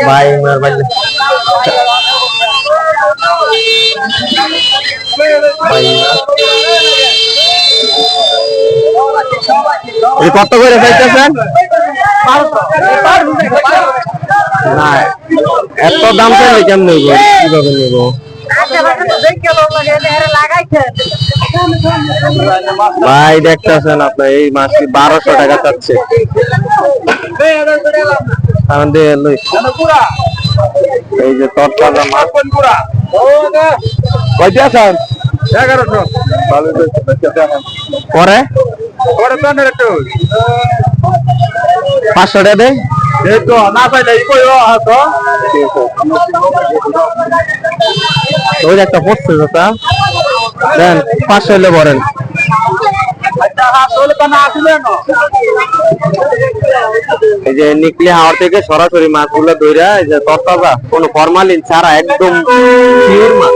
ভাই কত করে চাইতেছেন না এত দাম চাইলে কেমন নেব? কীভাবে নেব? ভাই দেখতেছেন আপনার এই মাছটি বারোশো টাকা চাচ্ছে। এই যে তরতাজা মাছ। কয়টি আছেন? এগারোশো। পরে? পরে তো একটু। পাঁচশো টাকা দেয় এই তো না পাইলে ই কইও হাতো ওই একটা পড়ছে দাদা। দেন পাঁচশো হলে ভরেন আচ্ছা হাসলে তো না আসলে না এই যে নিকলি হাওড় থেকে সরাসরি মাছগুলো ধইরা, এই যে তরতাজা, কোনো ফরমালিন ছাড়া, একদম পিওর মাছ।